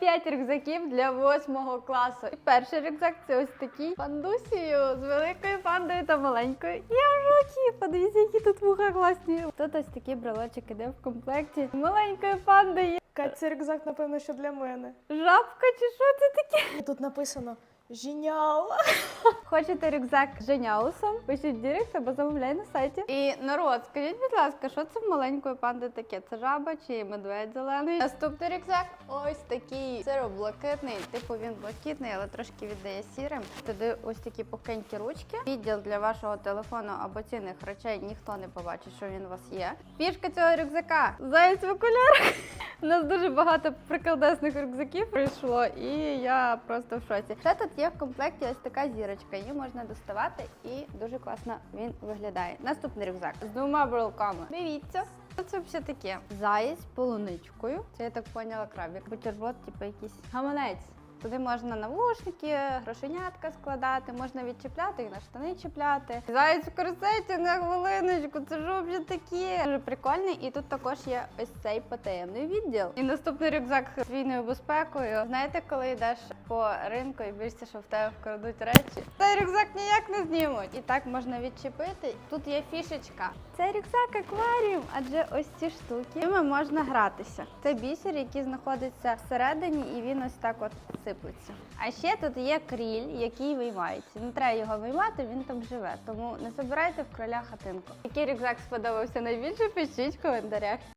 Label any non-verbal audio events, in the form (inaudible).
Топ-5 рюкзаків для восьмого класу. І перший рюкзак це ось такий пандусію з великою пандою та маленькою. Я в шокі! Подивіться, які тут вуха класні. Тут ось такі брелочок іде в комплекті. Маленької пандою. Кать, це рюкзак, напевно, що для мене. Жабка чи що це таке? Тут написано Женіал. (laughs) Хочете рюкзак з Женяусом? Пишіть в директ або замовляй на сайті. І народ, скажіть, будь ласка, що це в маленької панди таке? Це жаба чи медведь зелений? Наступний рюкзак ось такий сироблакитний. Типу він блакитний, але трошки віддає сірим. Туди ось такі пухенькі ручки. Відділ для вашого телефону або цінних речей ніхто не побачить, що він у вас є. Фішка цього рюкзака. Заяць в окулярах. (laughs) У нас дуже багато приколдесних рюкзаків прийшло, і я просто в шоці. Ще тут є в комплекті ось така зірочка. Її можна доставати і дуже класно він виглядає. Наступний рюкзак з двома брелками. Дивіться. Що це все таке? Заєць полуничкою. Це я так поняла крабик. Бутерброд, типу якийсь гаманець. Туди можна навушники, грошенятка складати, можна відчіпляти і на штани чіпляти. Заяць в корсеті на хвилиночку, це ж вже таке. Дуже прикольний. І тут також є ось цей потаємний відділ. І наступний рюкзак з війною безпекою. Знаєте, коли йдеш по ринку і боїшся, що в тебе вкрадуть речі. Цей рюкзак ніяк не знімуть. І так можна відчепити. Тут є фішечка. Це рюкзак акваріум, адже ось ці штуки ними можна гратися. Це бісер, який знаходиться всередині, і він ось так от сиплеться. А ще тут є кріль, який виймається. Не треба його виймати, він там живе. Тому не забирайте в кроля хатинку. Який рюкзак сподобався найбільше, пишіть в коментарях.